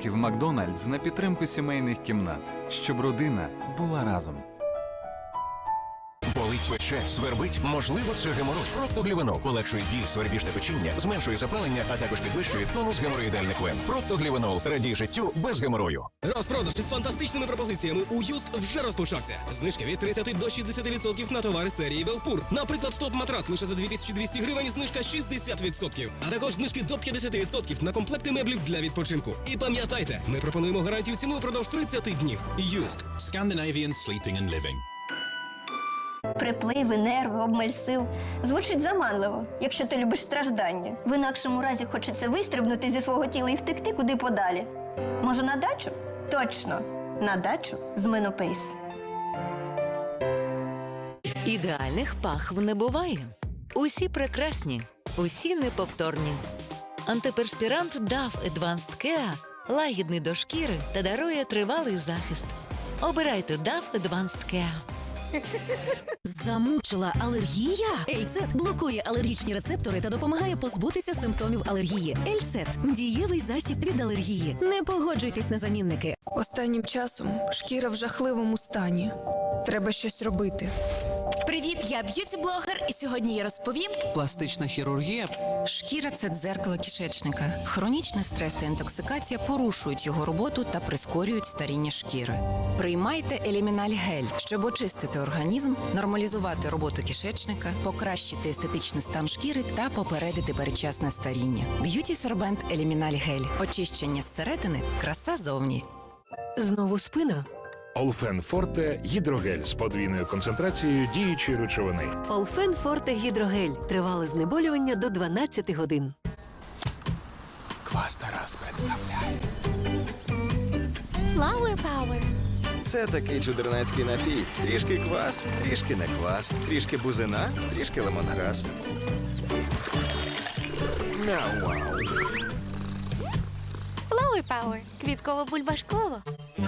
подарунків Макдональдс на підтримку сімейних кімнат, щоб родина була разом. Болить пече, свербить, можливо, це геморой. Проктоглівенол полегшує біль, свербіж та печіння, зменшує запалення, а також підвищує тонус геморроїдальних вен. Проктоглівенол радій життю без геморою. Розпродаж із фантастичними пропозиціями у Юск вже розпочався. Знижки від 30 до 60% на товари серії Велпур. Наприклад, топ матрас лише за 2200 гривень, знижка 60%. А також знижки до 50% на комплекти меблів для відпочинку. І пам'ятайте, ми пропонуємо гарантію ціни упродовж 30 днів. Юск. Scandinavian sleeping and living. Припливи, нерви, обмаль сил. Звучить заманливо, якщо ти любиш страждання. В інакшому разі хочеться вистрибнути зі свого тіла і втекти куди подалі. Може, на дачу? Точно, на дачу з Менопейс. Ідеальних пахв не буває. Усі прекрасні, усі неповторні. Антиперспірант DAF Advanced Care лагідний до шкіри та дарує тривалий захист. Обирайте DAF Advanced Care. Замучила алергія? Ельцет блокує алергічні рецептори та допомагає позбутися симптомів алергії. Ельцет дієвий засіб від алергії. Не погоджуйтесь на замінники. Останнім часом шкіра в жахливому стані. Треба щось робити. Привіт, я б'юті-блогер, і сьогодні я розповім. Пластична хірургія Шкіра це дзеркало кишечника. Хронічний стрес та інтоксикація порушують його роботу та прискорюють старіння шкіри. Приймайте еліміналь гель, щоб очистити організм, нормалізувати роботу кишечника, покращити естетичний стан шкіри та попередити передчасне старіння. Б'юті сорбент еліміналь гель. Очищення зсередини, краса зовні. Знову спина. Олфен Форте гідрогель з подвійною концентрацією діючої речовини. Олфен Форте Гідрогель. Тривале знеболювання до 12 годин. Квас Тарас представляє. Flower Power. Це такий чудернацький напій. Трішки квас, трішки не квас, трішки бузина, трішки лимонграс. Flower Power. Квітково-бульбашково.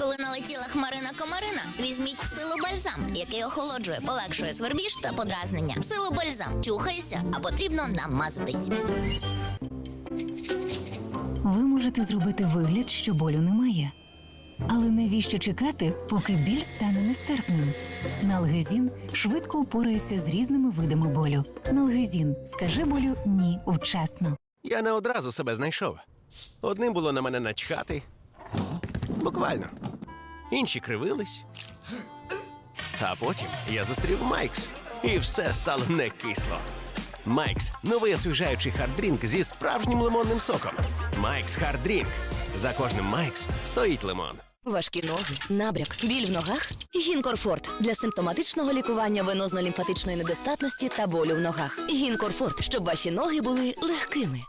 Коли налетіла хмарина комарина, візьміть силу бальзам, який охолоджує, полегшує свербіж та подразнення. Силу бальзам. Чухайся, а потрібно намазатись. Ви можете зробити вигляд, що болю немає. Але навіщо чекати, поки біль стане нестерпним? Налгезін швидко упорається з різними видами болю. Налгезін скаже болю ні вчасно. Я не одразу себе знайшов. Одним було на мене начхати. Буквально. Інші кривились. А потім я зустрів Майкс, і все стало не кисло. Майкс новий освіжаючий харддрінк зі справжнім лимонним соком. Майкс Харддрінк. За кожним Майкс стоїть лимон. Важкі ноги, набряк, біль в ногах. Гінкорфорт для симптоматичного лікування венозно-лімфатичної недостатності та болю в ногах. Гінкорфорт, щоб ваші ноги були легкими.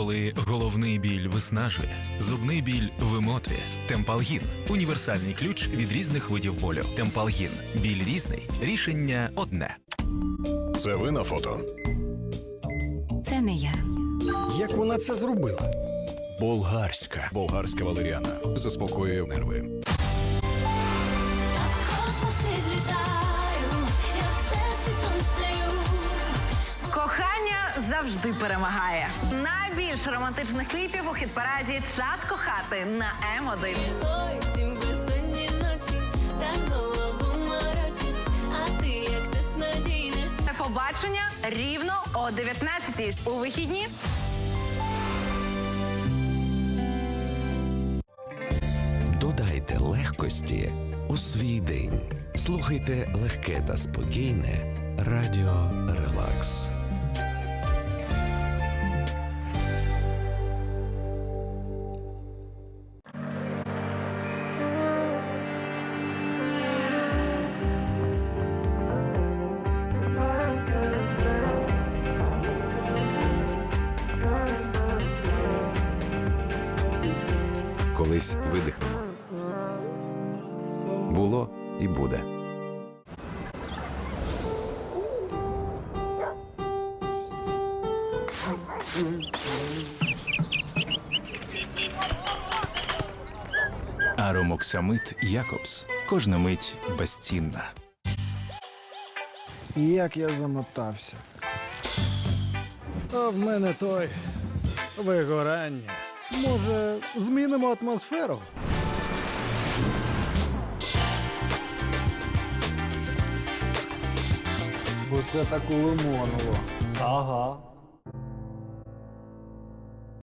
Коли головний біль виснажує, зубний біль вимотує. Темпалгін універсальний ключ від різних видів болю. Темпалгін біль різний, рішення одне. Це ви на фото. Це не я. Як вона це зробила? Болгарська. Болгарська валеріана. Заспокоює нерви. Завжди перемагає. Найбільше романтичних кліпів у хіт-параді Час кохати на М1. Побачення рівно о 19-й у вихідні. Додайте легкості у свій день. Слухайте легке та спокійне Радіо Релакс. Колись видихнемо. Було і буде. Аромоксамит Якобс. Кожна мить безцінна. Як я замотався. А в мене той вигорання. Може, змінимо атмосферу? Бо це так улимонило. Ага.